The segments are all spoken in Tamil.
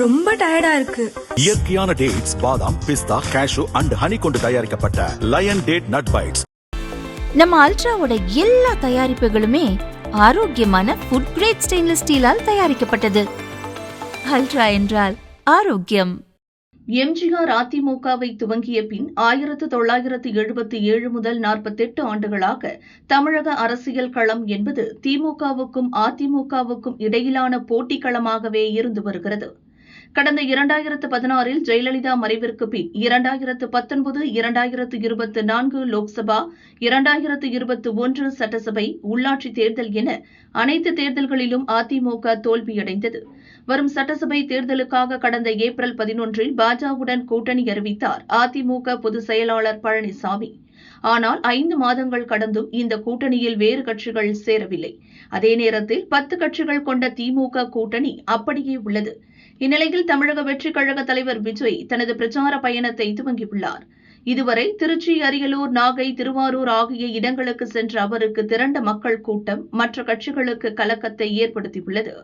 ரொம்ப டயர்டா இருக்கு. இயற்கையான டேட்ஸ் பாதாம் பிஸ்தா கேஷு அண்ட் ஹனி கொண்டு தயாரிக்கப்பட்ட லயன் டேட் நட் பைட்ஸ் நம்ம அல்ட்ராவோட எல்லா தயாரிப்புகளுமே ஆரோக்கியமான ஃபுட் கிரேட் ஸ்டெயின்லெஸ் ஸ்டீலால் தயாரிக்கப்பட்டது. அல்ட்ரா என்றால் ஆரோக்கியம். எம்ஜிஆர் அதிமுகவை துவங்கிய பின் ஆயிரத்து தொள்ளாயிரத்து எழுபத்தி ஏழு முதல் நாற்பத்தெட்டு ஆண்டுகளாக தமிழக அரசியல் களம் என்பது திமுகவுக்கும் அதிமுகவுக்கும் இடையிலான போட்டிக் களமாகவே இருந்து வருகிறது. கடந்த இரண்டாயிரத்து பதினாறில் ஜெயலலிதா மறைவிற்கு பின் இரண்டாயிரத்து பத்தொன்பது இரண்டாயிரத்து இருபத்தி நான்கு லோக்சபா இரண்டாயிரத்து இருபத்தி ஒன்று சட்டசபை உள்ளாட்சி தேர்தல் என அனைத்து தேர்தல்களிலும் அதிமுக தோல்வியடைந்தது. வரும் சட்டசபை தேர்தலுக்காக கடந்த ஏப்ரல் பதினொன்றில் பாஜகவுடன் கூட்டணி அறிவித்தார் அதிமுக பொதுச் செயலாளர் பழனிசாமி. ஆனால் ஐந்து மாதங்கள் கடந்தும் இந்த கூட்டணியில் வேறு கட்சிகள் சேரவில்லை. அதே நேரத்தில் பத்து கட்சிகள் கொண்ட திமுக கூட்டணி அப்படியே உள்ளது. இந்நிலையில் தமிழக வெற்றிக் கழக தலைவர் விஜய் தனது பிரச்சார பயணத்தை துவங்கியுள்ளார். இதுவரை திருச்சி அரியலூர் நாகை திருவாரூர் ஆகிய இடங்களுக்கு சென்ற அவருக்கு திரண்ட மக்கள் கூட்டம் மற்ற கட்சிகளுக்கு கலக்கத்தை ஏற்படுத்தியுள்ளது.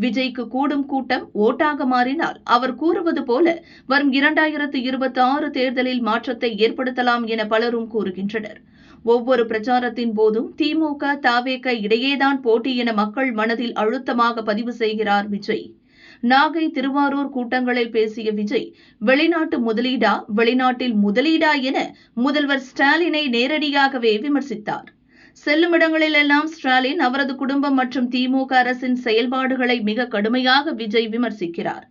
விஜய்க்கு கூடும் கூட்டம் ஓட்டாக மாறினால் அவர் கூறுவது போல வரும் இரண்டாயிரத்து இருபத்தி ஆறு தேர்தலில் மாற்றத்தை ஏற்படுத்தலாம் என பலரும் கூறுகின்றனர். ஒவ்வொரு பிரச்சாரத்தின் போதும் திமுக தாவேக இடையேதான் போட்டி என மக்கள் மனதில் அழுத்தமாக பதிவு செய்கிறார் விஜய். நாகை திருவாரூர் கூட்டங்களில் பேசிய விஜய் வெளிநாட்டு முதலீடா வெளிநாட்டில் முதலீடா என முதல்வர் ஸ்டாலினை நேரடியாகவே விமர்சித்தார். செல்லும் இடங்களிலெல்லாம் ஸ்டாலின் அவரது குடும்பம் மற்றும் திமுக அரசின் செயல்பாடுகளை மிக கடுமையாக விஜய் விமர்சிக்கிறார்.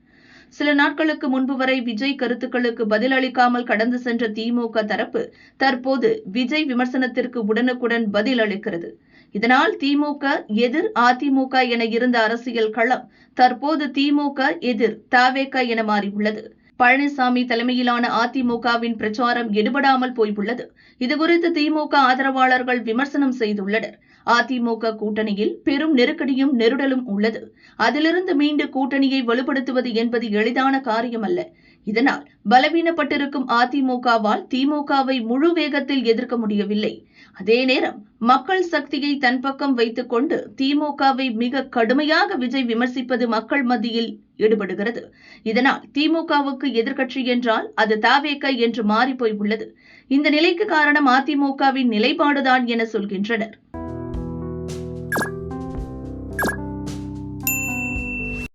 சில நாட்களுக்கு முன்பு வரை விஜய் கருத்துக்களுக்கு பதிலளிக்காமல் கடந்து சென்ற திமுக தரப்பு தற்போது விஜய் விமர்சனத்திற்கு உடனுக்குடன் பதில் அளிக்கிறது இதனால் திமுக எதிர் அதிமுக என இருந்த அரசியல் களம் தற்போது திமுக எதிர் தாவேக என மாறியுள்ளது. பழனிசாமி தலைமையிலான அதிமுகவின் பிரச்சாரம் எடுபடாமல் போயுள்ளது இதுகுறித்து திமுக ஆதரவாளர்கள் விமர்சனம் செய்துள்ளனர். அதிமுக கூட்டணியில் பெரும் நெருக்கடியும் நெருடலும் உள்ளது. அதிலிருந்து மீண்டு கூட்டணியை வலுப்படுத்துவது என்பது எளிதான காரியமல்ல. இதனால் பலவீனப்பட்டிருக்கும் அதிமுகவால் திமுகவை முழு வேகத்தில் எதிர்க்க முடியவில்லை. அதே நேரம் மக்கள் சக்தியை தன் பக்கம் வைத்துக் கொண்டு திமுகவை மிக கடுமையாக விஜய் விமர்சிப்பது மக்கள் மத்தியில் ஈடுபடுகிறது. இதனால் திமுகவுக்கு எதிர்க்கட்சி என்றால் அது தாவேக்க என்று மாறிப்போய் உள்ளது. இந்த நிலைக்கு காரணம் அதிமுகவின் நிலைப்பாடுதான் என சொல்கின்றனர்.